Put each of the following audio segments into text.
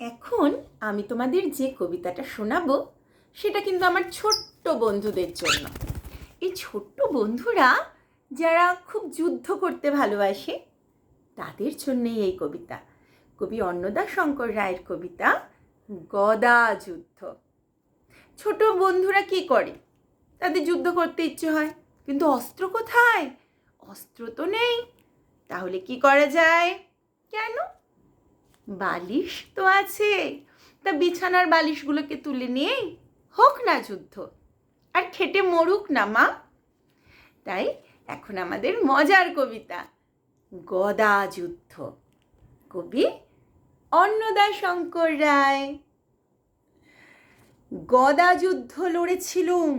এখন আমি তোমাদের যে কবিতাটা শোনাবো, সেটা কিন্তু আমার ছোট্ট বন্ধুদের জন্য। এই ছোট্ট বন্ধুরা যারা খুব যুদ্ধ করতে ভালোবাসে, তাদের জন্যেই এই কবিতা। কবি অন্নদা শঙ্কর রায়ের কবিতা, গদা যুদ্ধ। ছোট বন্ধুরা কি করে? তাদের যুদ্ধ করতে ইচ্ছে হয়, কিন্তু অস্ত্র কোথায়? অস্ত্র তো নেই। তাহলে কি করা যায়? কেন? বালিশ তো আছে। তা বিছানার বালিশগুলোকে তুলে নিয়েই হোক না যুদ্ধ, আর খেটে মরুক না মা। তাই এখন আমাদের মজার কবিতা, গদা যুদ্ধ। কবি অন্নদা শঙ্কর রায়। গদা যুদ্ধ লড়েছিলুম,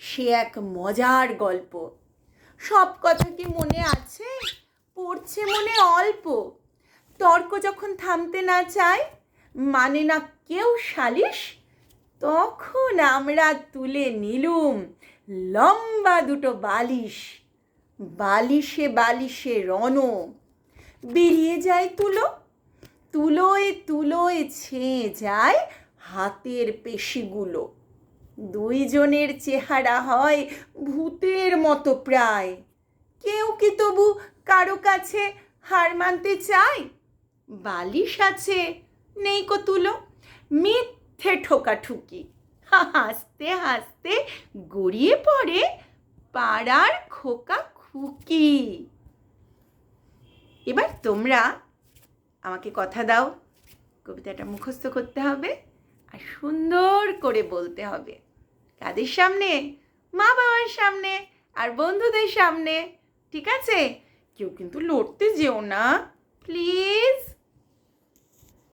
সে এক মজার গল্প। সব কথা কি মনে আছে? পড়ছে মনে অল্প। তর্ক যখন থামতে না চায় মানে না কেউ সালিশ, তখন আমরা তুলে নিলুম লম্বা দুটো বালিশ, বালিশে বালিশে রণ। বেরিয়ে যায় তুলো, তুলোয় তুলোয় ছেয়ে যায় হাতের পেশিগুলো। দুইজনের চেহারা হয় ভূতের মতো প্রায়। কেউ কি তবু কারও কাছে হার মানতে চায়? বালিশ আছে, নেই কো তুলো। মিথ্যে ঠোকাঠুকি। হাসতে হাসতে গড়িয়ে পড়ে পাড়ার খোকা খুকি। এবার তোমরা আমাকে কথা দাও। কবিতাটা মুখস্থ করতে হবে আর সুন্দর করে বলতে হবে। কাদের সামনে? মা বাবার সামনে আর বন্ধুদের সামনে। ঠিক আছে? কেউ কিন্তু লড়তে যেও না। প্লিজ।